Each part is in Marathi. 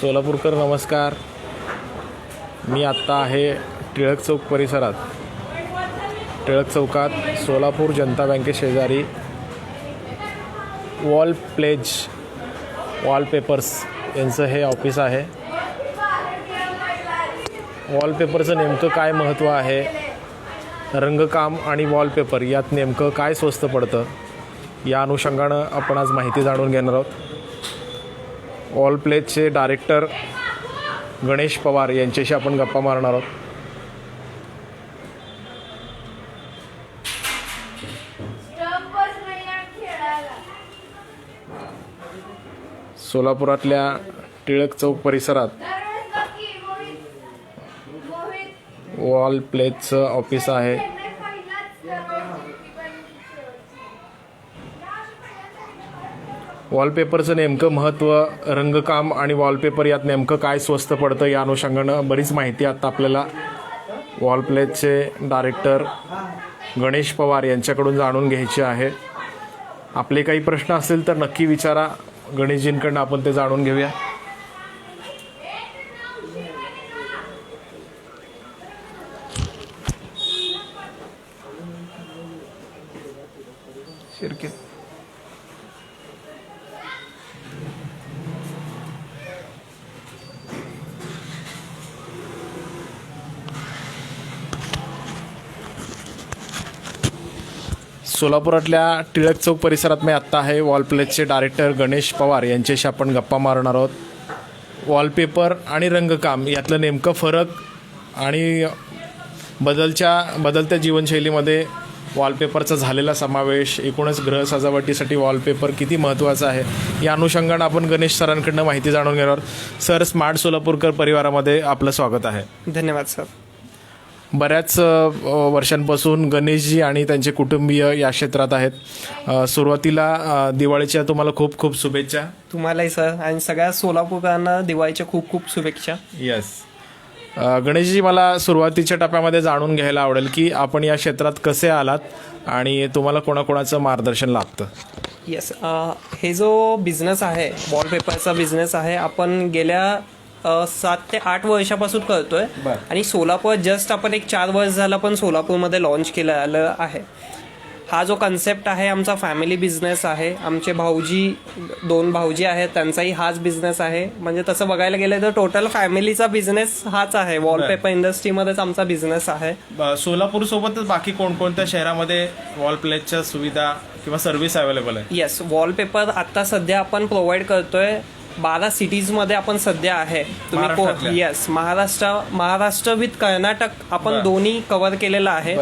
सोलापूरकर नमस्कार. मी आत्ता आहे टिळक चौक परिसरात. टिळक चौकात सोलापूर जनता बँके शेजारी वॉल प्लेज वॉलपेपर्स यांचं हे ऑफिस आहे. वॉलपेपरचं नेमकं काय महत्त्व आहे? रंगकाम आणि वॉलपेपर यात नेमकं काय स्वस्त पडतं? या अनुषंगानं आपण आज माहिती जाणून घेणार आहोत. ऑल प्लेजचे डायरेक्टर गणेश पवार यांच्याशी आपण गप्पा मारणार आहोत. सोलापुरातल्या टिळक चौक परिसरात वॉल प्लेजचं ऑफिस आहे. वॉलपेपरचं नेमकं महत्त्व रंगकाम आणि वॉलपेपर यात नेमकं काय स्वस्त पडतं या अनुषंगानं बरीच माहिती आत्ता आपल्याला वॉलप्लेचे डायरेक्टर गणेश पवार यांच्याकडून जाणून घ्यायची आहे. आपले काही प्रश्न असतील तर नक्की विचारा. गणेशजींकडनं आपण ते जाणून घेऊया. सोलापुरातल्या टिळक चौक परिसरात मी आत्ता आहे. वॉलप्लेसचे डायरेक्टर गणेश पवार यांच्याशी आपण गप्पा मारणार आहोत. वॉलपेपर आणि रंगकाम यातलं नेमकं फरक आणि बदलच्या बदलत्या जीवनशैलीमध्ये वॉलपेपरचा झालेला समावेश एकूणच ग्रह सजावटीसाठी वॉलपेपर किती महत्त्वाचा आहे या अनुषंगानं आपण गणेश सरांकडनं माहिती जाणून घेणार आहोत. सर स्मार्ट सोलापूरकर परिवारामध्ये आपलं स्वागत आहे. धन्यवाद सर. बऱ्याच वर्षांपासून गणेशजी आणि त्यांचे कुटुंबीय या क्षेत्रात आहेत. सुरुवातीला दिवाळीच्या तुम्हाला खूप खूप शुभेच्छा. तुम्हालाही सर. आणि सगळ्या सोलापूरकरांना दिवाळीच्या खूप खूप शुभेच्छा. येस गणेशजी मला सुरुवातीच्या टप्प्यामध्ये जाणून घ्यायला आवडेल की आपण या क्षेत्रात कसे आलात आणि तुम्हाला कोणाकोणाचं मार्गदर्शन लागतं येस हे जो बिझनेस आहे वॉलपेपरचा बिझनेस आहे आपण गेल्या अ, सात ते आठ वर्षापासून करतोय बरं. आणि सोलापूर जस्ट आपण एक चार वर्ष झालं पण सोलापूरमध्ये लॉन्च केलं आलं आहे. हा जो कन्सेप्ट आहे आमचा फॅमिली बिझनेस आहे. आमचे भाऊजी दोन भाऊजी आहेत त्यांचाही हाच बिझनेस आहे. म्हणजे तसं बघायला गेलं तर टोटल फॅमिलीचा बिझनेस हाच आहे. वॉलपेपर इंडस्ट्रीमध्येच आमचा बिझनेस आहे. सोलापूर सोबतच बाकी कोणकोणत्या शहरामध्ये वॉल प्लेसच्या सुविधा किंवा सर्व्हिस अवेलेबल आहे? येस वॉलपेपर आता सध्या आपण प्रोव्हाइड करतोय बारा सिटीजमध्ये आपण सध्या आहे. महाराष्ट्रातल्या? येस महाराष्ट्र महाराष्ट्र विथ कर्नाटक आपण. दोन्ही कव्हर केलेलं आहे.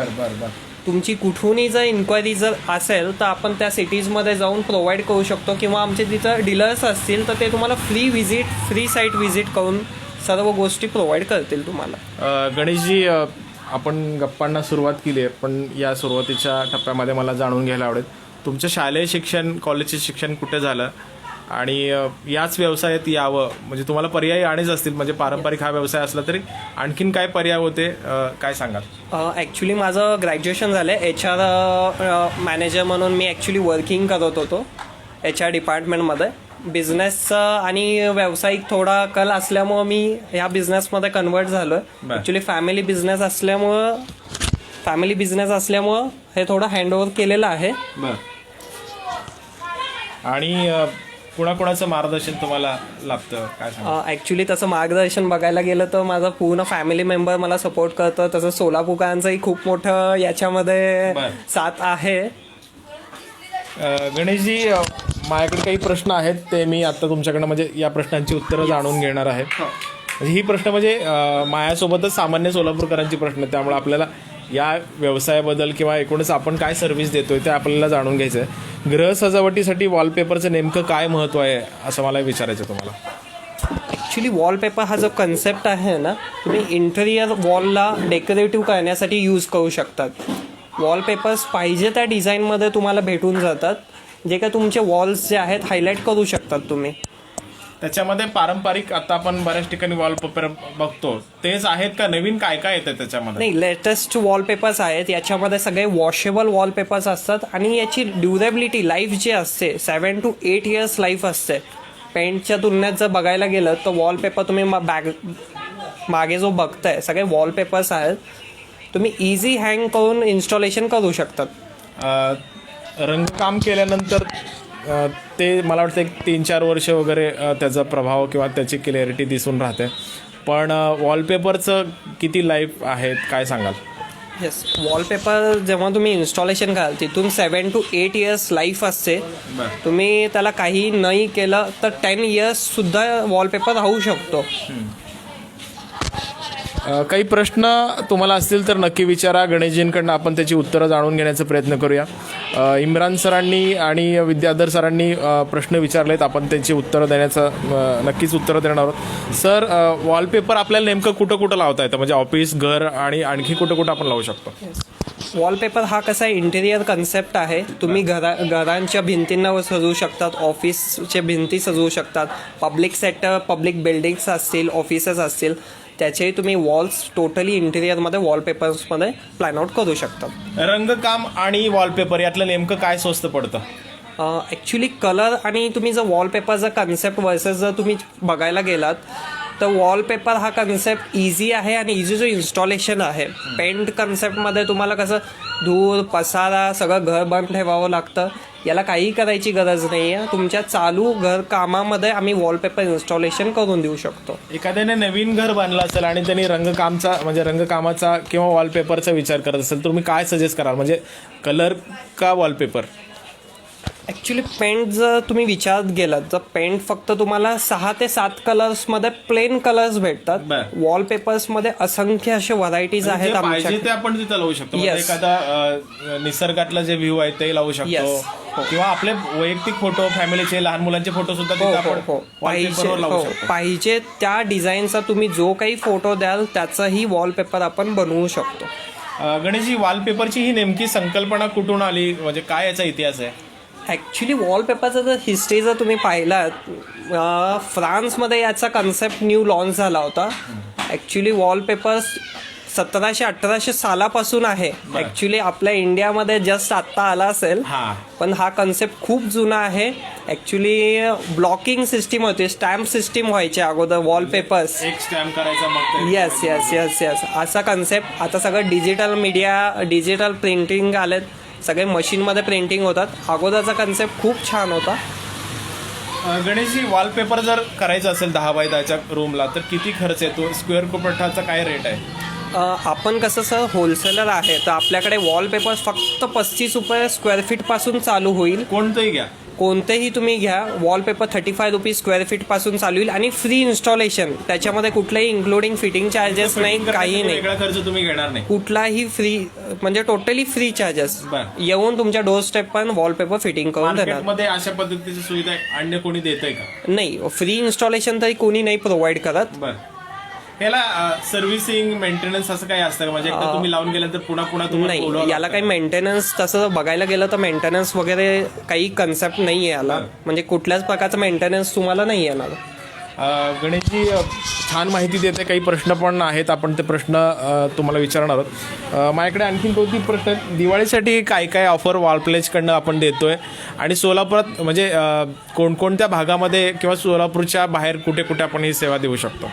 तुमची कुठूनही जर इन्क्वायरी जर असेल तर आपण त्या सिटीजमध्ये जाऊन प्रोव्हाइड करू शकतो किंवा आमचे तिथं डीलर्स असतील तर ते तुम्हाला free visit free site visit करून सर्व गोष्टी प्रोव्हाइड करतील तुम्हाला. गणेशजी आपण गप्पांना सुरुवात केली आहे पण या सुरुवातीच्या टप्प्यामध्ये मला जाणून घ्यायला आवडेल. तुमचं शालेय शिक्षण कॉलेजचे शिक्षण कुठे झालं? आणि याच व्यवसायात यावं. म्हणजे तुम्हाला पर्याय आणेच असतील. म्हणजे पारंपरिक हा व्यवसाय असला तरी आणखीन काय पर्याय होते? काय सांगाल? ॲक्च्युली माझं ग्रॅज्युएशन झालं आहे एच आर मॅनेजर म्हणून मी ॲक्च्युली वर्किंग करत होतो एच आर डिपार्टमेंटमध्ये बिझनेसचा आणि व्यावसायिक थोडा कल असल्यामुळं मी ह्या बिझनेसमध्ये कन्वर्ट झालो आहे. ॲक्च्युली फॅमिली बिझनेस असल्यामुळं फॅमिली बिझनेस असल्यामुळं हे थोडं हँडओव्हर केलेलं आहे. आणि कुणाकुणाचं मार्गदर्शन तुम्हाला लागतं काय सांगा ॲक्च्युली तसं मार्गदर्शन बघायला गेलं तर माझा पूर्ण फॅमिली मेंबर मला सपोर्ट करतं. तसं सोलापूरकरांचंही खूप मोठं याच्यामध्ये बरं. साथ आहे. अ, गणेशजी अ, माझ्याकडे काही प्रश्न आहेत. ते मी आता तुमच्याकडनं म्हणजे या प्रश्नांची उत्तरं जाणून घेणार आहे. म्हणजे ही प्रश्न म्हणजे अ, माझ्यासोबतच सामान्य सोलापूरकरांची प्रश्न आहेत. त्यामुळे आपल्याला या व्यवसायाबद्दल किंवा एकूणच आपण काय सर्व्हिस देतोय ते आपल्याला जाणून घ्यायचं आहे ग्रह सजावटीसाठी वॉलपेपरचं नेमकं काय महत्त्व आहे असं मला विचारायचं तुम्हाला. ॲक्च्युली वॉलपेपर हा जो कन्सेप्ट आहे ना तुम्ही इंटेरियर वॉलला डेकोरेटिव्ह करण्यासाठी यूज करू शकतात. वॉलपेपर्स पाहिजे त्या डिझाईनमध्ये तुम्हाला भेटून जातात. जे काय तुमचे वॉल्स जे आहेत हायलाईट करू शकतात तुम्ही. त्याच्यामध्ये पारंपरिक आता आपण बऱ्याच ठिकाणी वॉलपेपर बघतो. तेच आहेत का? नवीन काय काय येतं त्याच्यामध्ये? नाही लेटेस्ट वॉलपेपर्स आहेत. याच्यामध्ये सगळे वॉशेबल वॉलपेपर्स असतात आणि याची ड्युरेबिलिटी लाईफ जी असते seven to eight years life असते. पेंटच्या तुलनेत जर बघायला गेलं तर वॉलपेपर तुम्ही बॅग मागे जो बघताय सगळे वॉलपेपर्स आहेत. तुम्ही इझी हँग करून इन्स्टॉलेशन करू शकतात. रंगकाम केल्यानंतर ते मला वाटतं एक तीन चार वर्ष वगैरे त्याचा प्रभाव किंवा त्याची क्लॅरिटी दिसून राहते. पण वॉलपेपरचं किती लाईफ आहे काय सांगाल? येस वॉलपेपर जेव्हा तुम्ही इन्स्टॉलेशन कराल तिथून seven to eight years life असते. तुम्ही त्याला काही नाही केलं तर टेन इयर्ससुद्धा वॉलपेपर राहू शकतो. अ, काही प्रश्न तुम्हाला असतील तर नक्की विचारा. गणेशजींकडनं आपण त्याची उत्तरं जाणून घेण्याचा प्रयत्न करूया. अ, इम्रान सरांनी आणि विद्याधर सरांनी अ, प्रश्न विचारलेत. आपण त्यांची उत्तरं देण्याचं अ, नक्कीच उत्तरं देणार आहोत. सर वॉलपेपर आपल्याला नेमकं कुठं कुठं लावता येतं म्हणजे ऑफिस घर आणि आणखी कुठं कुठं आपण लावू शकतो? वॉलपेपर हा कसा इंटेरियर कन्सेप्ट आहे. तुम्ही घरा घरांच्या भिंतींना सजवू शकतात ऑफिसचे भिंती सजवू शकतात. पब्लिक सेक्टर पब्लिक बिल्डिंग्स असतील ऑफिसेस असतील. त्याचेही तुम्ही वॉल्स टोटली इंटेरियरमध्ये वॉलपेपर्समध्ये प्लॅन आउट करू शकतात रंगकाम आणि वॉलपेपर यातलं नेमकं काय स्वस्त पडतं? ॲक्च्युली कलर आणि तुम्ही जर वॉलपेपरचा कन्सेप्ट वर्सेस जर तुम्ही बघायला गेलात तर वॉलपेपर हा कन्सेप्ट इझी आहे आणि इझी जो इन्स्टॉलेशन आहे. पेंट कन्सेप्टमध्ये तुम्हाला कसं धूर पसारा सगळं घर बंद ठेवावं लागतं. याला काही करायची गरज नाही आहे तुमच्या चालू घर कामामध्ये आम्ही वॉलपेपर इन्स्टॉलेशन करून देऊ शकतो. एखाद्याने नवीन घर बांधलं असेल आणि त्यांनी रंगकामचा म्हणजे रंगकामाचा किंवा वॉलपेपरचा विचार करत असेल तर तुम्ही काय सजेस्ट कराल? म्हणजे कलर का वॉलपेपर ॲक्च्युली पेंट जर तुम्ही विचारत गेलात तर पेंट फक्त तुम्हाला सहा ते सात कलर्समध्ये प्लेन कलर्स भेटतात. बर. वॉलपेपर्समध्ये असंख्य असे व्हरायटीज आहेत जे पाहिजे आमच्या ते आपण तिथे लावू शकतो. म्हणजे Yes. एखादा अ, निसर्गातला जे व्ह्यू आहे ते लावू शकतो. Yes. किंवा आपले वैयक्तिक फोटो फॅमिलीचे लहान मुलांचे फोटो सुद्धा हो तिथे हो आपण हो पाहिजे wallpaper वर लावू हो. शकतो. पाहिजे त्या डिझाईनचा तुम्ही जो काही फोटो द्याल त्याचाही वॉलपेपर आपण बनवू शकतो. अ, गणेशजी वॉलपेपरची ही नेमकी संकल्पना कुठून आली? म्हणजे काय याचा इतिहास आहे? ॲक्च्युली वॉलपेपरचा जर हिस्ट्री जर तुम्ही पाहिलात फ्रान्समध्ये याचा कन्सेप्ट न्यू लॉन्च झाला होता. ॲक्च्युली वॉलपेपर सतराशे अठराशे सालापासून आहे. ॲक्च्युली आपल्या इंडियामध्ये जस्ट आत्ता आला असेल. पण हा कन्सेप्ट खूप जुना आहे. ॲक्च्युली ब्लॉकिंग सिस्टीम होती स्टॅम्प सिस्टीम व्हायचे अगोदर wallpapers yes yes yes yes असा कन्सेप्ट आता सगळं डिजिटल मीडिया डिजिटल प्रिंटिंग आलेत. सगळे मशीनमध्ये प्रिंटिंग होतात. अगोदरचा कन्सेप्ट खूप छान होता. गणेशजी वॉलपेपर जर करायचं असेल दहा बाय दहाच्या रूमला तर किती खर्च येतो? स्क्वेअर फुटाचा काय रेट आहे? आपण कसं सर होलसेलर आहे तर आपल्याकडे वॉलपेपर फक्त पस्तीस रुपये स्क्वेअर फीटपासून चालू होईल. कोणतंही घ्या. कोणतेही तुम्ही घ्या wallpaper thirty five rupees square फीटपासून चालू होईल आणि फ्री इन्स्टॉलेशन त्याच्यामध्ये कुठलंही इन्क्लुडिंग फिटिंग चार्जेस नाही काही नाही. वेगळा खर्च तुम्ही घेणार नाही. कुठलाही फ्री म्हणजे टोटली फ्री चार्जेस बरं. येऊन तुमच्या डोर स्टेप पण वॉलपेपर फिटिंग करून देणार. मार्केटमध्ये अशा पद्धतीची सुविधा अन्य कोणी देतंय का? नाही फ्री इन्स्टॉलेशन तरी कोणी नाही प्रोव्हाइड करत. बर. याला सर्व्हिसिंग मेंटेनन्स असं काही असतं म्हणजे एकदा तुम्ही लावून गेल्यानंतर पुन्हा पुन्हा तुम्हाला नाही याला काही मेंटेनन्स तसं बघायला गेलं तर मेंटेनन्स वगैरे काही कन्सेप्ट नाही आहे याला. म्हणजे कुठल्याच प्रकारचं मेंटेनन्स तुम्हाला नाही येणार. गणेशजी छान माहिती देते. काही प्रश्न पण आहेत. आपण ते प्रश्न तुम्हाला विचारणार आहोत. माझ्याकडे आणखीन दोन तीन प्रश्न आहेत? दिवाळीसाठी काय काय ऑफर वॉलप्लेसकडनं आपण देतोय? आणि सोलापुरात म्हणजे कोणकोणत्या भागामध्ये किंवा सोलापूरच्या बाहेर कुठे कुठे आपण ही सेवा देऊ शकतो?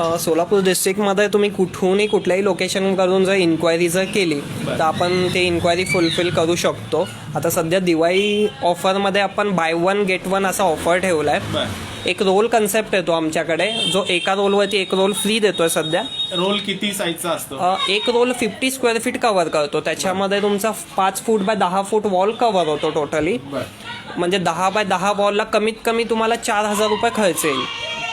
सोलापूर डिस्ट्रिक्टमध्ये तुम्ही कुठूनही कुठल्याही लोकेशन करून जर इन्क्वायरी जर केली तर आपण ते इन्क्वायरी फुलफिल करू शकतो. आता सध्या दिवाळी ऑफरमध्ये आपण बाय वन गेट वन असा ऑफर ठेवला आहे एक रोल कन्सेप्ट येतो आमच्याकडे. जो एका रोलवरती एक रोल फ्री देतोय सध्या. रोल किती साईजचा असतो? एक roll fifty square feet cover करतो. त्याच्यामध्ये तुमचा पाच फूट बाय दहा फूट वॉल कव्हर होतो टोटली म्हणजे दहा बाय दहा वॉलला कमीत कमी तुम्हाला चार हजार रुपये खर्च येईल.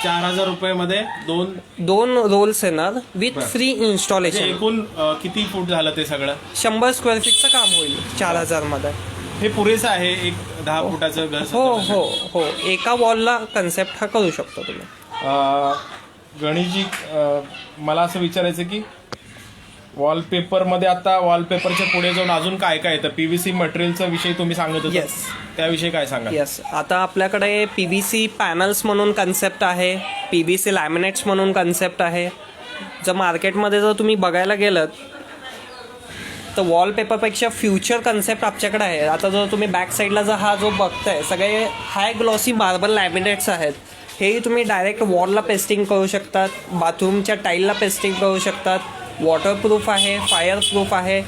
चार हजार रुपये मध्ये दोन दोन रोल्स येणार विथ बरं. फ्री म्हणजे इन्स्टॉलेशन एकूण अ, किती फूट झालं ते सगळं? शंभर स्क्वेअर फीटचं काम होईल चार हजारमध्ये हे पुरेसं आहे एक दहा फुटाचं घर हो. हो हो. एका वॉलला कन्सेप्ट हा करू शकतो तुम्ही. अ, गणेशजी अ, मला असं विचारायचं की वॉलपेपरमध्ये आता वॉलपेपरच्या पुढे जाऊन अजून काय काय येतं? पीव्हीसी मटेरियलचा विषय तुम्ही सांगत होता. Yes. त्याविषयी काय सांगा येस आता आपल्याकडे पी व्ही सी पॅनल्स म्हणून कन्सेप्ट आहे. पी व्ही सी लॅमिनेट्स म्हणून कन्सेप्ट आहे. जर मार्केटमध्ये जर तुम्ही बघायला गेलं तर वॉलपेपरपेक्षा फ्युचर कन्सेप्ट आमच्याकडे आहे. आता जर तुम्ही बॅक साईडला जर हा जो बघताय सगळे हाय ग्लॉसी मार्बल लॅमिनेट्स आहेत. हे तुम्ही डायरेक्ट वॉलला पेस्टिंग करू शकतात बाथरूमच्या टाईलला पेस्टिंग करू शकतात. वॉटरप्रूफ आहे फायर प्रूफ आहे.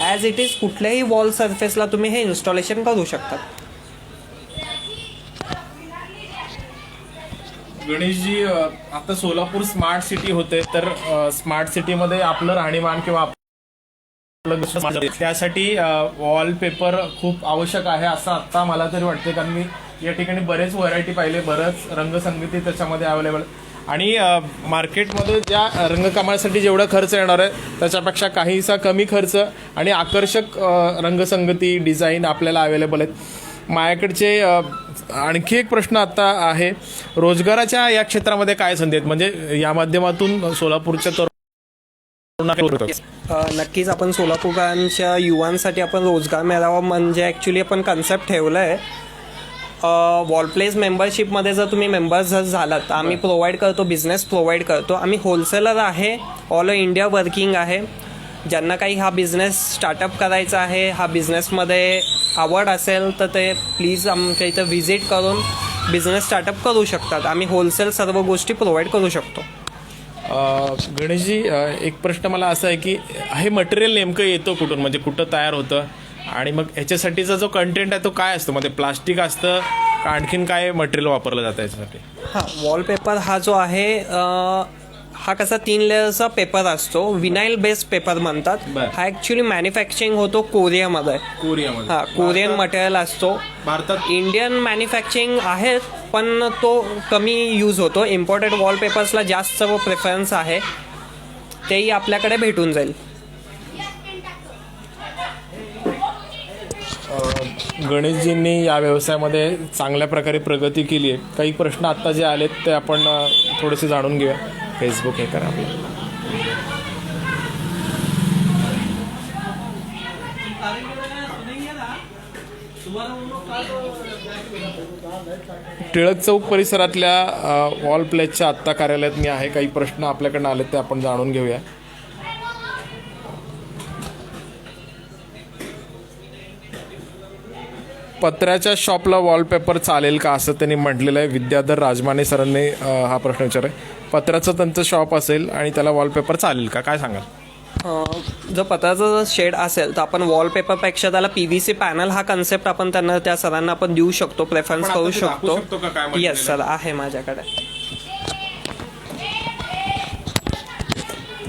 ॲज इट इज कुठल्याही वॉल सरफेसला तुम्ही हे इन्स्टॉलेशन करू शकतात गणेशजी आता सोलापूर स्मार्ट सिटी होते तर स्मार्ट सिटीमध्ये आपलं राहणीमान किंवा आपलं त्यासाठी वॉलपेपर खूप आवश्यक आहे असं आता मला तरी वाटते कारण मी या ठिकाणी बरेच व्हरायटी पाहिले बरंच रंगसंगीती त्याच्यामध्ये अवेलेबल आणि मार्केटमध्ये ज्या रंगकामासाठी जेवढा खर्च येणार आहे त्याच्यापेक्षा काहीसा कमी खर्च आणि आकर्षक रंगसंगती डिझाईन आपल्याला अवेलेबल आहेत. माझ्याकडचे आणखी एक प्रश्न आता आहे रोजगाराच्या या क्षेत्रामध्ये काय संधी आहेत? म्हणजे या माध्यमातून सोलापूरच्या तर नक्कीच आपण सोलापूरकरांच्या युवांसाठी आपण रोजगार मिळावा म्हणजे ॲक्च्युली आपण कन्सेप्ट ठेवलं आहे वॉलप्लेस मेंबरशिपमध्ये जर तुम्ही मेंबर्स जर झालात तर आम्ही प्रोव्हाइड करतो बिझनेस प्रोव्हाइड करतो. आम्ही होलसेलर आहे ऑल इंडिया वर्किंग आहे. ज्यांना काही हा बिझनेस स्टार्टअप करायचा आहे हा बिझनेसमध्ये आवड असेल तर ते प्लीज आमच्या इथं व्हिजिट करून बिझनेस स्टार्टअप करू शकतात. आम्ही होलसेल सर्व गोष्टी प्रोव्हाइड करू शकतो. गणेशजी एक प्रश्न मला असा आहे की हे मटेरियल नेमकं येतं कुठून? म्हणजे कुठं तयार होतं? आणि मग ह्याच्यासाठीचा जो कंटेंट आहे तो काय असतो? म्हणजे प्लास्टिक असतं का आणखीन काय मटेरियल वापरलं जातं याच्यासाठी हा वॉलपेपर हा जो आहे हा कसा तीन लेअरचा पेपर असतो. विनाईल बेस्ड पेपर म्हणतात. बर. हा ऍक्च्युली मॅन्युफॅक्चरिंग होतो कोरियामध्ये. कोरियामध्ये. हा कोरियन मटेरियल असतो. भारतात इंडियन मॅन्युफॅक्चरिंग आहेत पण तो कमी यूज होतो. इम्पोर्टेड वॉलपेपर्सला जास्त प्रेफरन्स आहे. तेही आपल्याकडे भेटून जाईल. गणेशजींनी या व्यवसायामध्ये चांगल्या प्रकारे प्रगती केली आहे. काही प्रश्न आत्ता जे आलेत ते आपण थोडेसे जाणून घेऊया. फेसबुक हे करा आपलं. टिळक चौक परिसरातल्या वॉल प्लेसच्या आत्ता कार्यालयात मी आहे. काही प्रश्न आपल्याकडनं आलेत ते आपण जाणून घेऊया. पत्र्याच्या शॉपला वॉलपेपर चालेल का असं त्यांनी म्हटलेलं आहे. विद्याधर राजमाने सरांनी हा प्रश्न विचारलाय. पत्र्याचं त्यांचं शॉप असेल आणि त्याला वॉलपेपर चालेल का? काय सांगाल? जर पत्राचा जर शेड असेल तर आपण वॉलपेपरपेक्षा त्याला पी व्ही सी पॅनल हा कन्सेप्ट आपण त्यांना त्या सरांना आपण देऊ शकतो प्रेफरन्स करू शकतो. येस सर आहे माझ्याकडे.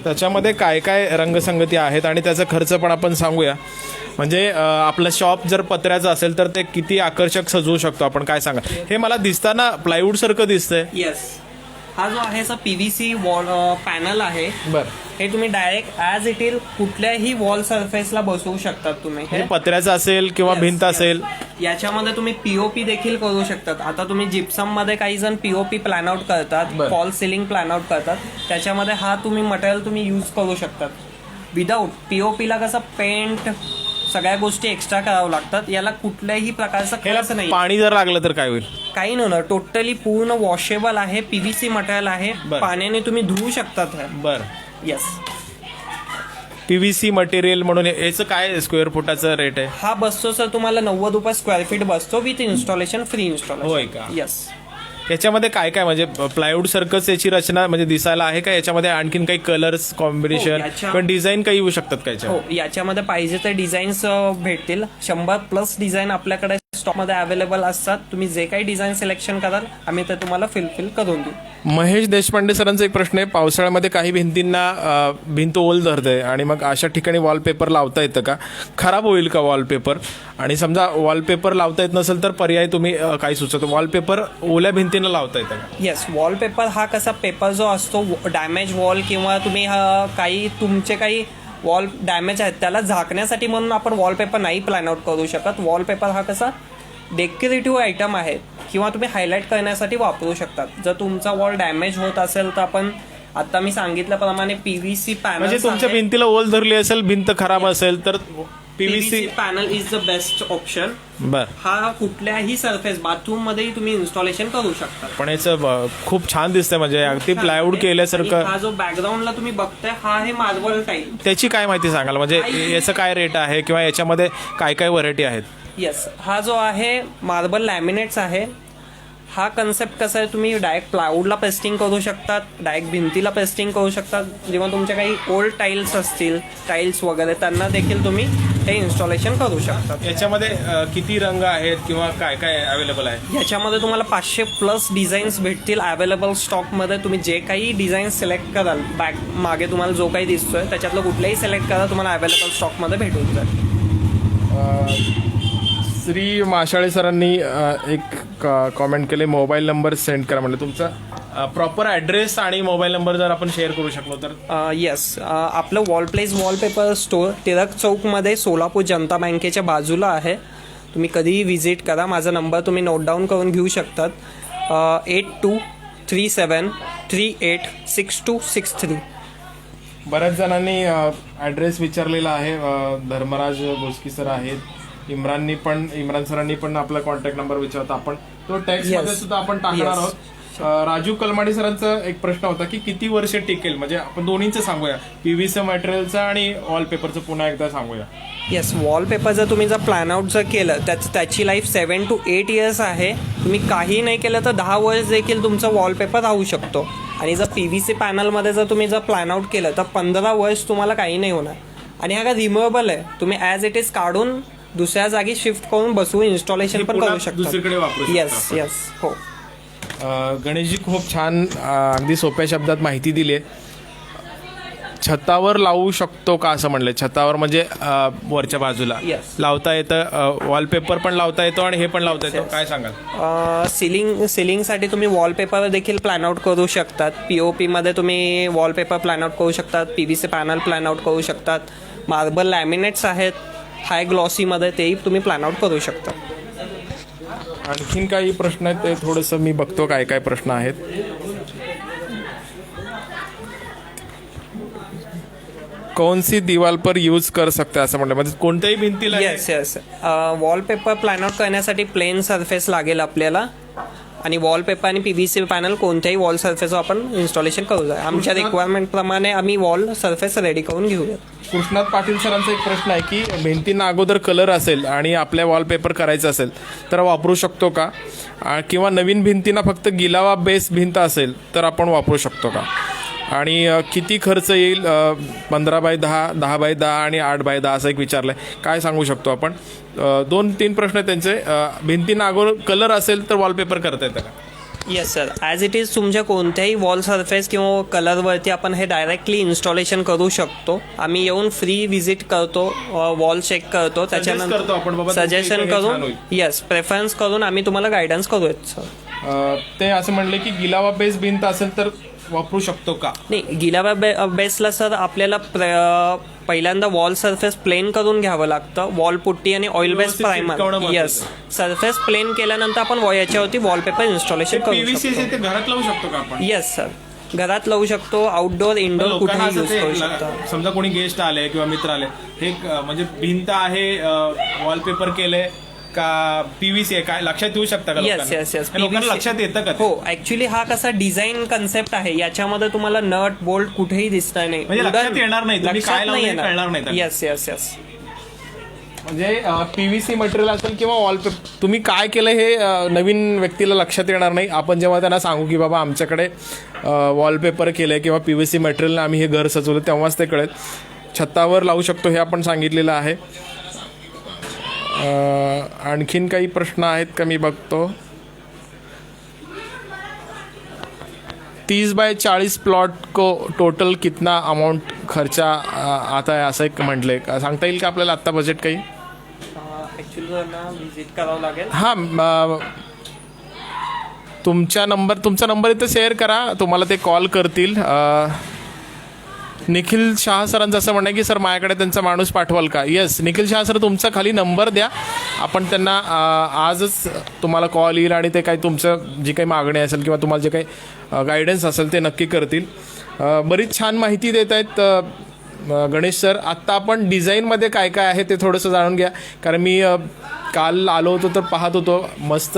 त्याच्यामध्ये काय काय रंगसंगती आहेत आणि त्याचा खर्च पण आपण सांगूया. म्हणजे आपलं शॉप जर पत्र्याचं असेल तर ते किती आकर्षक सजवू शकतो आपण काय सांगा? हे मला दिसताना प्लायवूड सारखं दिसतंय. येस हा जो आहे sir P V C wall panel आहे. बर. हे तुम्ही डायरेक्ट ॲज इट इज कुठल्याही वॉल सरफेसला बसवू शकतात तुम्ही हे. हे पत्र्याचं असेल किंवा Yes, भिंत yes. असेल. याच्यामध्ये तुम्ही पीओपी देखील करू शकतात. आता तुम्ही जिप्सममध्ये काही जण पीओपी प्लॅन आउट करतात बरं. फॉल सिलिंग प्लॅन आउट करतात. त्याच्यामध्ये हा तुम्ही मटेरियल तुम्ही यूज करू शकतात. विदाऊट पीओपीला कसं पेंट सगळ्या गोष्टी एक्स्ट्रा करावं लागतात. याला कुठल्याही प्रकारचं खर्च नाही. पाणी जर लागलं तर काय होईल? काही नाही होणार टोटली पूर्ण वॉशेबल आहे पीव्हीसी मटेरियल आहे. बरं. पाण्याने तुम्ही धुवू शकतात बर. येस पीव्हीसी मटेरियल म्हणून हे- याचं काय स्क्वेअर फुटाचं रेट आहे? हा बसतो सर तुम्हाला नव्वद रुपये स्क्वेअर फीट बसतो विथ इन्स्टॉलेशन फ्री होय इन्स्टॉलेशन का? येस याच्यामध्ये काय काय? म्हणजे प्लायवूड सारखंच याची रचना म्हणजे दिसायला आहे का? याच्यामध्ये आणखीन काही कलर्स हो, कॉम्बिनेशन पण डिझाईन काही येऊ शकतात का हो याच्यामध्ये पाहिजे ते डिझाईन्स भेटतील. शंभर प्लस डिझाईन आपल्याकडे स्टॉकमध्ये अवेलेबल असतात. तुम्ही जे काही डिझाईन सिलेक्शन कराल आम्ही ते तुम्हाला फिलफिल करून देऊ. महेश देशपांडे सरांचा एक प्रश्न आहे. पावसाळ्यामध्ये काही भिंतींना भिंत ओल धरते आणि मग अशा ठिकाणी वॉलपेपर लावता येतं का? खराब होईल का वॉलपेपर आणि समजा वॉलपेपर लावता येत नसेल तर पर्याय तुम्ही काय सुचवतो. वॉलपेपर ओल्या भिंतीनं लावता येतं का? येस वॉलपेपर हा कसा पेपर जो असतो डॅमेज वॉल किंवा तुम्ही काही तुमचे काही वॉल डॅमेज आहेत त्याला झाकण्यासाठी म्हणून आपण वॉलपेपर नाही प्लॅन आउट करू शकत. वॉलपेपर हा कसा डेकोरेटिव्ह आयटम आहे किंवा तुम्ही हायलाईट करण्यासाठी वापरू शकतात. जर तुमचा वॉल डॅमेज होत असेल तर आपण आता मी सांगितल्याप्रमाणे पीव्हीसी म्हणजे पॅनल तुमच्या भिंतीला ओल धरली असेल भिंत खराब असेल तर PVC panel is the best option बर. हा कुठल्याही सरफेस बाथरूम मध्येही तुम्ही इन्स्टॉलेशन करू शकता. पण याचं खूप छान दिसतंय म्हणजे अगदी प्लायवूड केल्यासारखं. हा जो बॅकग्राऊंडला तुम्ही बघताय हा आहे मार्बल टाईल त्याची काय माहिती सांगाल? म्हणजे याचं काय रेट आहे किंवा याच्यामध्ये काय काय व्हरायटी आहेत? येस हा जो आहे मार्बल लॅमिनेट्स आहे. हा कन्सेप्ट कसा आहे तुम्ही डायरेक्ट प्लायवूडला पेस्टिंग करू शकतात डायरेक्ट भिंतीला पेस्टिंग करू शकतात. जेव्हा तुमच्या काही ओल्ड टाईल्स असतील टाईल्स वगैरे त्यांना देखील तुम्ही हे इन्स्टॉलेशन करू शकतात. याच्यामध्ये किती रंग आहेत किंवा काय काय अवेलेबल आहे याच्यामध्ये तुम्हाला पाचशे प्लस डिझाईन्स भेटतील. अवेलेबल स्टॉकमध्ये तुम्ही जे काही डिझाईन सिलेक्ट कराल बॅक मागे तुम्हाला जो काही दिसतोय त्याच्यातलं कुठलंही सिलेक्ट करा तुम्हाला अवेलेबल स्टॉकमध्ये भेटून जाईल. श्री माशाळे सरांनी अ, एक कॉमेंट केले. मोबाईल नंबर सेंड करा म्हणजे तुमचा प्रॉपर ॲड्रेस आणि मोबाईल नंबर जर आपण शेअर करू शकलो तर? येस आपलं wall place wallpaper store Tilak चौकमध्ये सोलापूर जनता बँकेच्या बाजूला आहे. तुम्ही कधीही व्हिजिट करा. माझा नंबर तुम्ही नोट डाऊन करून घेऊ शकतात. Eight two three seven three eight six two six three बऱ्याच जणांनी ॲड्रेस विचारलेला आहे. अ, धर्मराज भोसकी सर आहेत. इम्राननी पण इम्रान सरांनी पण आपला कॉन्टॅक्ट नंबर विचारता. आपण तो टेक्स्टमध्ये. सुद्धा आपण टाकणार. आहोत. राजू कलमाडी सरांचा एक प्रश्न होता की किती वर्ष टिकेल? म्हणजे आपण दोन्हीचं सांगूया. पीव्हीसी मटेरियलचा आणि वॉलपेपरचं पुन्हा एकदा सांगूया. येस वॉलपेपर जर तुम्ही जर प्लॅन आउट जर केलं त्याच त्याची life seven to eight years आहे. तुम्ही काही नाही केलं तर दहा वर्ष देखील तुमचा वॉलपेपर राहू शकतो. आणि जर पी व्ही सी पॅनलमध्ये जर तुम्ही जर प्लॅन आउट केलं तर पंधरा वर्ष तुम्हाला काही नाही होणार. आणि हा का रिमूवेबल आहे. तुम्ही ॲज इट इज काढून दुसऱ्या जागी शिफ्ट करून बसवून इन्स्टॉलेशन पण करू दुसरीकडे वापरू शकता शकता येस. येस हो. गणेशजी खूप छान अगदी सोप्या शब्दात माहिती दिली आहे छतावर लावू शकतो का असं म्हणलं छतावर म्हणजे वरच्या बाजूला. Yes. लावता येतं वॉलपेपर पण लावता येतो आणि हे पण लावता येतो. काय सांगाल? सिलिंग सिलिंगसाठी तुम्ही वॉलपेपर देखील प्लॅन आउट करू शकतात. पी ओ पीमध्ये तुम्ही वॉलपेपर प्लॅन आउट करू शकतात. P V C panel plan out करू शकतात. मार्बल लॅमिनेट्स आहेत. हाय ग्लॉसीमध्ये तेही तुम्ही प्लॅन आउट करू शकता. आणखीन काही प्रश्न आहेत ते थोडंसं मी बघतो काय काय प्रश्न आहेत. कौन सी दीवाल पर यूज कर सकते असं म्हटलं. म्हणजे कोणत्याही भिंतीला yes yes wallpaper plan out करण्यासाठी प्लेन सरफेस लागेल आपल्याला. आणि वॉलपेपर आणि पी व्ही सी पॅनल कोणत्याही वॉल सरफेसवर आपण इन्स्टॉलेशन करू जाय आमच्या रिक्वायरमेंट प्रमाणे आम्ही वॉल सरफेस रेडी करून घेऊया कृष्णात पाटील सरांचा एक प्रश्न आहे की भिंतींना अगोदर कलर असेल आणि आपल्या वॉलपेपर करायचं असेल तर वापरू शकतो का? किंवा नवीन भिंतींना फक्त गिलावा बेस भिंत असेल तर आपण वापरू शकतो का? आणि किती खर्च येईल? पंधरा बाय दहा दहा बाय दहा आणि आठ बाय दहा असं एक विचारलं आहे काय सांगू शकतो आपण? दोन तीन प्रश्न आहेत त्यांचे. भिंतींना अगोदर कलर असेल तर वॉलपेपर करता येतं का? Yes sir as it is तुमच्या कोणत्याही वॉल सरफेस किंवा कलरवरती आपण हे डायरेक्टली इन्स्टॉलेशन करू शकतो. आम्ही येऊन फ्री व्हिजिट करतो वॉल चेक करतो त्याच्यानंतर सजेशन करून. येस प्रेफरन्स करून आम्ही तुम्हाला गायडन्स करूयात सर ते असं म्हणले की गिलावा बेस भिंत असेल तर वापरू शकतो का? नाही गिलाबा बे बेसला सर आपल्याला पहिल्यांदा वॉल सरफेस प्लेन करून घ्यावं लागतं. वॉल पुट्टी आणि oil base primer yes surface plain केल्यानंतर आपण याच्यावरती वॉलपेपर इन्स्टॉलेशन करू शकतो. घरात लावू शकतो का आपण? येस सर घरात लावू शकतो आउटडोअर इनडोअर कुठेही असं यूज करू शकता. समजा कोणी गेस्ट आले किंवा मित्र आले हे म्हणजे भिंत आहे वॉलपेपर केले का पीव्हीसी आहे काय लक्षात येऊ शकता का येस लोकांना? येस येस हे लोकांना लक्षात येतं का ते? हो ऍक्च्युली हा कसा डिझाईन कन्सेप्ट आहे याच्यामध्ये तुम्हाला नट बोल्ट कुठेही दिसणार नाही. म्हणजे लक्षात येणार नाही, तुम्ही काय लावलंय हे कळणार नाही त्यांना. येस येस येस म्हणजे पीव्हीसी मटेरियल असेल किंवा वॉलपेपर तुम्ही काय केलं हे अ, नवीन व्यक्तीला लक्षात येणार नाही. आपण जेव्हा त्यांना सांगू की बाबा आमच्याकडे वॉलपेपर केलंय किंवा पीव्हीसी मटेरियलनं आम्ही हे घर सजवलं तेव्हाच ते कळेल. छतावर लावू शकतो हे आपण सांगितलेलं आहे. आणखीन काही प्रश्न आहेत का मी बघतो? तीस बाय चाळीस प्लॉट को टोटल कितना अमाऊंट खर्चा आता है असं एक म्हटलंय. का सांगता येईल का आपल्याला आत्ता बजेट काही? ऍक्च्युली त्यांना व्हिजिट करावं लागेल. हां म, तुमच्या नंबर तुमचा नंबर इथं शेअर करा. तुम्हाला ते कॉल करतील. निखिल शहा सरांचं असं म्हणणं आहे की सर माझ्याकडे त्यांचा माणूस पाठवाल का? येस निखिल शहा सर तुमचा खाली नंबर द्या. आपण त्यांना आजच तुम्हाला कॉल येईल आणि ते काही तुमचं जी काही मागणी असेल किंवा तुम्हाला जे काही गायडन्स असेल ते नक्की करतील. बरीच छान माहिती देत आहेत गणेश सर. आत्ता आपण डिझाईनमध्ये काय काय आहे ते थोडंसं जाणून घ्या. कारण मी काल आलो होतो तर पाहत होतो मस्त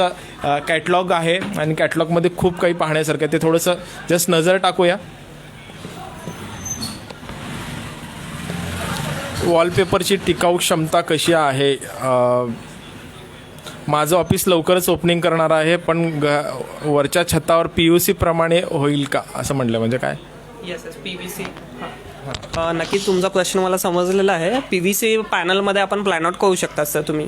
कॅटलॉग आहे आणि कॅटलॉगमध्ये खूप काही पाहण्यासारखं आहे. ते थोडंसं जस्ट नजर टाकूया. वॉलपेपरची टिकाऊ क्षमता कशी आहे? माझं ऑफिस लवकरच ओपनिंग करणार आहे पण ग वरच्या छतावर पी यू सी प्रमाणे होईल का? असं म्हटलं म्हणजे काय? Yes yes P V C नक्कीच तुमचा प्रश्न मला समजलेला आहे. पी व्ही सी पॅनलमध्ये आपण प्लॅन आउट करू शकता सर तुम्ही.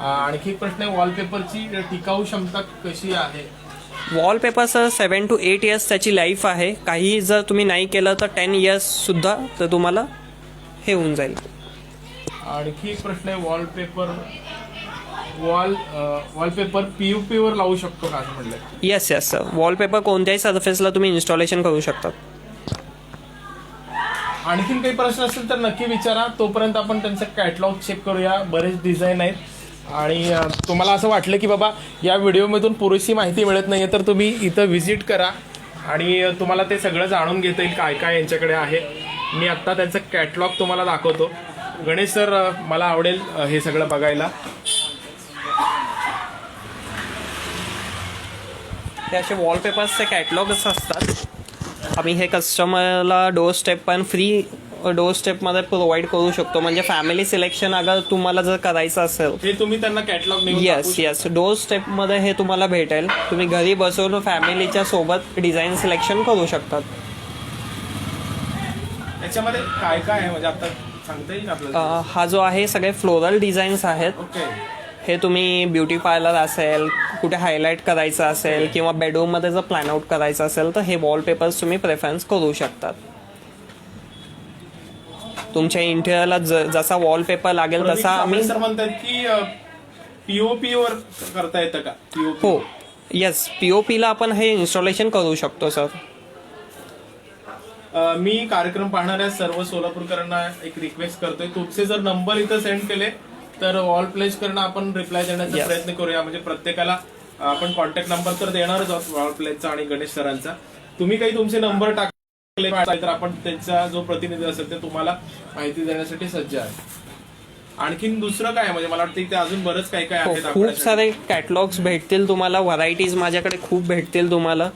आणखी प्रश्न आहे वॉलपेपरची टिकाऊ क्षमता कशी आहे? Wallpaper sir seven to eight years त्याची लाईफ आहे. काही जर तुम्ही नाही केलं तर टेन इयर्ससुद्धा तर तुम्हाला हे होऊन जाईल. आणखी एक प्रश्न आहे wallpaper wall wallpaper P U पीवर लावू शकतो का असं म्हटलं येस येस सर वॉलपेपर कोणत्याही सर्फेसला तुम्ही इन्स्टॉलेशन करू शकता. आणखीन काही प्रश्न असतील तर नक्की विचारा. तोपर्यंत आपण त्यांचं कॅटलॉग चेक करूया. बरेच डिझाईन आहेत. आणि अ, तुम्हाला असं वाटलं की बाबा या व्हिडिओमधून पुरेशी माहिती मिळत नाही तर तुम्ही इथं व्हिजिट करा. आणि अ, तुम्हाला ते सगळं जाणून घेता येईल काय काय यांच्याकडे आहे. मी आत्ता त्यांचं कॅटलॉग तुम्हाला दाखवतो. गणेश सर मला आवडेल हे सगळं बघायला. हे असे वॉलपेपर्सचे कॅटलॉगच असतात. आम्ही हे कस्टमरला डोर स्टेप पण फ्री डोर स्टेपमध्ये प्रोव्हाइड करू शकतो. म्हणजे फॅमिली सिलेक्शन अगर तुम्हाला जर करायचं असेल. हे तुम्ही त्यांना कॅटलॉग येस येस डोर स्टेपमध्ये हे तुम्हाला भेटेल. तुम्ही घरी बसवून फॅमिलीच्या सोबत डिझाईन सिलेक्शन करू शकतात. याच्यामध्ये काय काय आहे? म्हणजे आता सांगता येईल आपल्याला? अं, हा जो आहे सगळे फ्लोरल डिझाईन्स आहेत. ओके. हे तुम्ही ब्युटी पार्लर असेल कुठे हायलाईट करायचं असेल किंवा बेडरूममध्ये जर प्लॅन आउट करायचं असेल तर हे वॉलपेपर्स तुम्ही प्रेफरन्स करू शकतात. तुमच्या इंटेरियरला जसा वॉलपेपर लागेल तसा आम्ही सर म्हणतात की पीओपी वर करता येतं का? पीओपी हो. येस पीओपीला आपण हे इन्स्टॉलेशन करू शकतो सर मी कार्यक्रम पाहणाऱ्या सर्व सोलापूरकरांना एक रिक्वेस्ट करतोय. तुमचे जर नंबर इथं सेंड केले तर ऑल प्लेस करणं आपण रिप्लाय देण्याचा. प्रयत्न करूया. म्हणजे प्रत्येकाला आपण कॉन्टॅक्ट नंबर तर देणारच आहोत ऑल प्लेसचा आणि गणेश सरांचा. तुम्ही काही तुमचे नंबर टाकले तर आपण त्यांचा जो प्रतिनिधी असेल ते तुम्हाला माहिती देण्यासाठी सज्ज आहे. आणखीन दुसरं काय? म्हणजे मला वाटतं की अजून बरंच काय काय हो आहे खूप सारे कॅटलॉग्स भेटतील तुम्हाला. व्हरायटीज माझ्याकडे खूप भेटतील तुम्हाला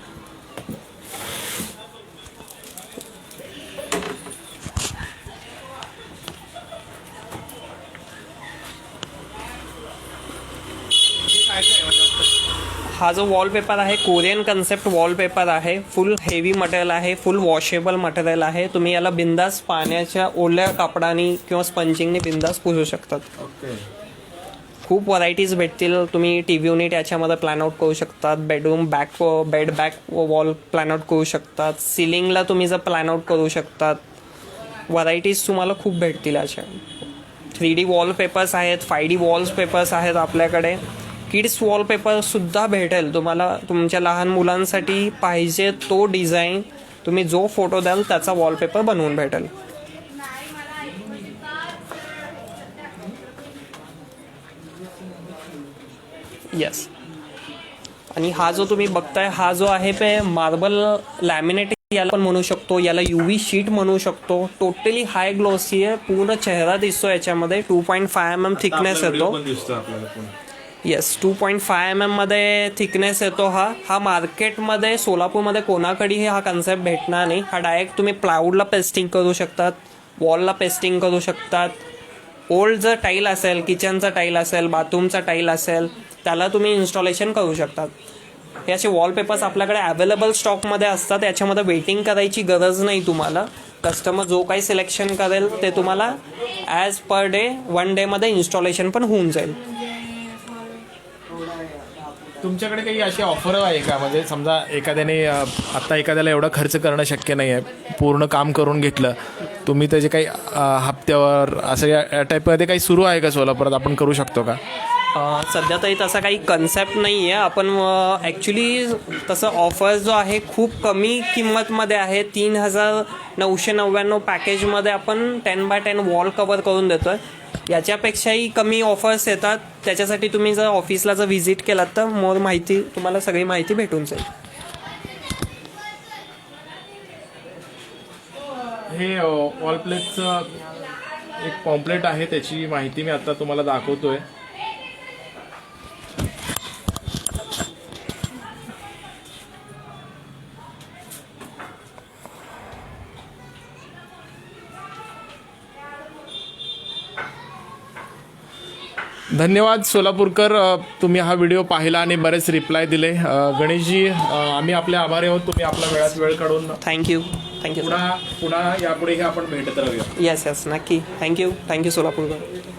काय काय आहे? म्हणजे आता- हा जो वॉलपेपर आहे कोरियन कन्सेप्ट वॉलपेपर आहे. फुल हेवी मटेरियल आहे फुल वॉशेबल मटेरियल आहे. तुम्ही याला बिंदास पाण्याच्या ओल्या कापडाने किंवा स्पंजिंगने बिंदास पुसू शकतात. खूप व्हरायटीज भेटतील. तुम्ही टी व्ही युनिट याच्यामध्ये प्लॅन आउट करू शकतात. Bedroom back bed back wall plan out करू शकतात. सिलिंगला तुम्ही जर प्लॅन आउट करू शकतात. व्हरायटीज तुम्हाला खूप भेटतील अशा. थ्री डी वॉलपेपर्स आहेत फाय डी वॉल्स पेपर्स आहेत आपल्याकडे. किड्स वॉलपेपरसुद्धा भेटेल. तुम्हाला तुमच्या लहान मुलांसाठी पाहिजे तो डिझाईन तुम्ही जो फोटो द्याल त्याचा वॉलपेपर बनवून भेटेल. येस आणि हा जो तुम्ही बघताय हा जो आहे ते मार्बल लॅमिनेट याला पण म्हणू शकतो याला युव्ही शीट म्हणू शकतो. टोटली हाय ग्लॉसी आहे पूर्ण चेहरा दिसतो याच्यामध्ये. Two point five M M thickness येतो. Yes two point five M एममध्ये थिकनेस येतो हा. हा मार्केटमध्ये सोलापूरमध्ये कोणाकडेही हा कन्सेप्ट भेटणार नाही. हा डायरेक्ट तुम्ही प्लाऊडला पेस्टिंग करू शकतात वॉलला पेस्टिंग करू शकतात. ओल्ड जर टाईल असेल किचनचा टाईल असेल बाथरूमचा टाईल असेल त्याला तुम्ही इन्स्टॉलेशन करू शकतात. हे असे वॉलपेपर्स आपल्याकडे अवेलेबल स्टॉकमध्ये असतात याच्यामध्ये वेटिंग करायची गरज नाही तुम्हाला. कस्टमर जो काही सिलेक्शन करेल ते तुम्हाला ॲज पर डे वन डेमध्ये इन्स्टॉलेशन पण होऊन जाईल. तुमच्याकडे काही अशी ऑफर आहे का? म्हणजे समजा एखाद्याने आत्ता एखाद्याला एवढा खर्च करणं शक्य नाही आहे पूर्ण काम करून घेतलं तुम्ही त्याचे काही हप्त्यावर असं या टाईपमध्ये काही सुरू आहे का सोलापुरात? आपण करू शकतो का? सध्या तरी तसा काही कन्सेप्ट नाही आहे आपण ॲक्च्युली तसं ऑफर जो आहे खूप कमी किंमतमध्ये आहे. तीन हजार नऊशे नव्याण्णव पॅकेजमध्ये आपण ten by ten wall cover करून देतो आहे याच्यापेक्षाही कमी ऑफर्स येतात. त्याच्यासाठी तुम्ही जर ऑफिसला जर व्हिजिट केलात तर मोर माहिती तुम्हाला सगळी माहिती भेटून जाईल. हे वॉल प्लेटचं एक पॉम्पलेट आहे. त्याची माहिती मी आता तुम्हाला दाखवतोय. धन्यवाद सोलापूरकर तुम्ही हा व्हिडिओ पाहिला आणि बरेच रिप्लाय दिले. गणेशजी आम्ही आपले आभारी आहोत. तुम्ही आपल्या वेळात वेळ काढून थँक्यू थँक्यू पुन्हा पुन्हा यापुढेही आपण भेटत राहूया. येस येस नक्की. Thank you thank you Solapurkar.